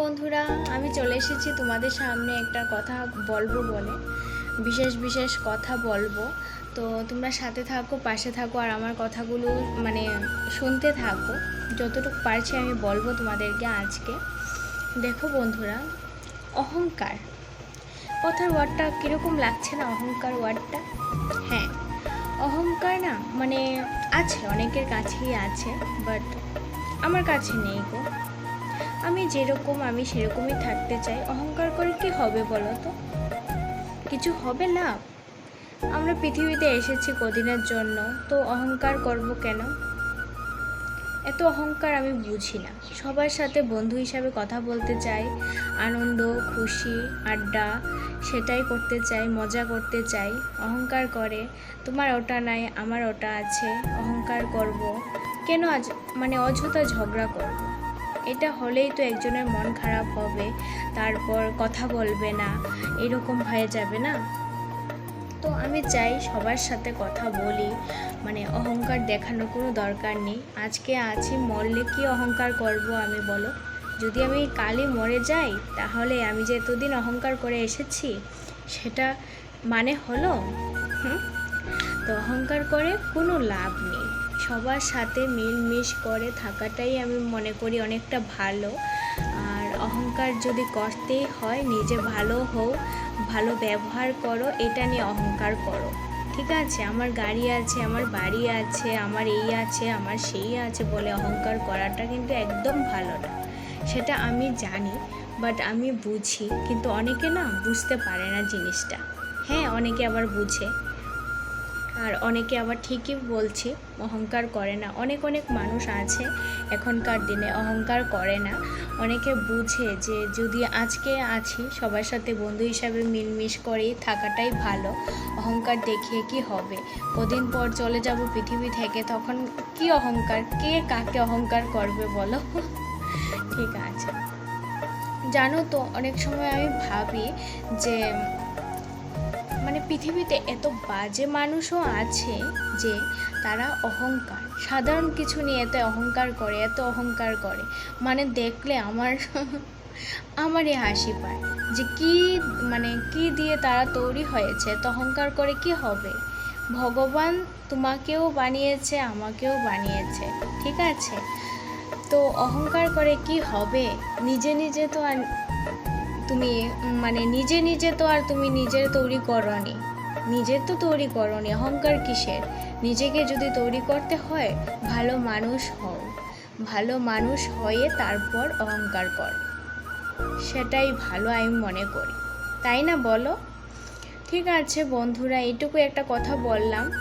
বন্ধুরা, আমি চলে এসেছি তোমাদের সামনে একটা কথা বলব বলে, বিশেষ বিশেষ কথা বলব। তো তোমরা সাথে থাকো, পাশে থাকো, আর আমার কথাগুলো মানে শুনতে থাকো। যতটুকু পারছি আমি বলব তোমাদেরকে আজকে। দেখো বন্ধুরা, অহংকার। কথার ওয়ার্ডটা কীরকম লাগছে না, অহংকার ওয়ার্ডটা হ্যাঁ অহংকার না মানে আছে, অনেকের কাছেই আছে বাট আমার কাছে নেই গো। আমি যেরকম আমি সেরকমই থাকতে চাই। অহংকার করে কি হবে বলো তো? কিছু হবে না? আমরা পৃথিবীতে এসেছি কদিনের জন্য, তো অহংকার করব কেন? এত অহংকার আমি বুঝি না। সবার সাথে বন্ধু হিসাবে কথা বলতে চাই, আনন্দ, খুশি, আড্ডা, সেটাই করতে চাই, মজা করতে চাই। অহংকার করে, তোমার ওটা নাই, আমার ওটা আছে, অহংকার করব। কেন আজ মানে অযথা ঝগড়া করব? এটা হলেই তো একজনের মন খারাপ হবে, তারপর কথা বলবে না, এরকম হয়ে যাবে না? তো আমি চাই সবার সাথে কথা বলি মানে অহংকার দেখানোর কোনো দরকার নেই। আজকে আছি, মরলে কি অহংকার করব আমি বলো? যদি আমি কালই মরে যাই, তাহলে আমি যে এতদিন অহংকার করে এসেছি, সেটা মানে হলো? হুম? তো অহংকার করে কোনো লাভ নেই। সবার সাথে মিলমিশ করে থাকাটাই আমি মনে করি অনেকটা ভালো। আর অহংকার যদি করতেই হয়, নিজে ভালো হও, ভালো ব্যবহার করো, এটা নিয়ে অহংকার করো। ঠিক আছে? আমার গাড়ি আছে, আমার বাড়ি আছে, আমার এই আছে, আমার সেই আছে বলে অহংকার করাটা কিন্তু একদম ভালো না। সেটা আমি জানি বাট আমি বুঝি। কিন্তু অনেকে না বুঝতে পারে না জিনিসটা। হ্যাঁ অনেকে আবার বুঝে। আর অনেকে আবার ঠিকই বলছি, অহংকার করে না। অনেক অনেক মানুষ আছে এখনকার দিনে, অহংকার করে না। অনেকে বুঝে যে যদি আজকে আছি, সবার সাথে বন্ধু হিসাবে মিলমিশ করেই থাকাটাই ভালো। অহংকার দেখিয়ে কি হবে? কদিন পর চলে যাব পৃথিবী থেকে, তখন কি অহংকার? কে কাকে অহংকার করবে বলো? ঠিক আছে। জানো তো, অনেক সময় আমি ভাবি যে মানে পৃথিবীতে এত বাজে মানুষও আছে যে তারা অহংকার। সাধারণ কিছু নিয়ে এত অহংকার করে, এত অহংকার করে। মানে দেখলে আমার, আমারই হাসি পায় যে কি মানে কি দিয়ে তারা তৈরি হয়েছে তো অহংকার করে কি হবে? ভগবান তোমাকেও বানিয়েছে, আমাকেও বানিয়েছে, ঠিক আছে? তো অহংকার করে কি হবে? নিজে নিজে তো তুমি মানে নিজে নিজে তো আর তুমি নিজের তৈরি করনি। নিজের তো তৈরি করনি, অহংকার কিসের? নিজেকে যদি তৈরি করতে হয়, ভালো মানুষ হও। ভালো মানুষ হয়ে তারপর অহংকার কর। সেটাই ভালো আমি মনে করি। তাই না বলো? ঠিক আছে বন্ধুরা, এইটুকু একটা কথা বললাম।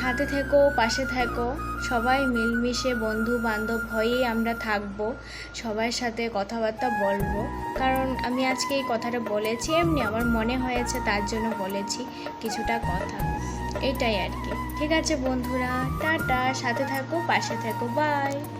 সাথে থেকো, পাশে থেকো। সবাই মিলমিশে বন্ধু বান্ধব হয়েই আমরা থাকব। সবার সাথে কথাবার্তা বলব। কারণ আমি আজকে এই কথাটা বলেছি, এমনি আমার মনে হয়েছে তার জন্য বলেছি কিছুটা কথা। এটাই আর কি। ঠিক আছে বন্ধুরা, টাটা, সাথে থাকো, পাশে থাকো, বাই।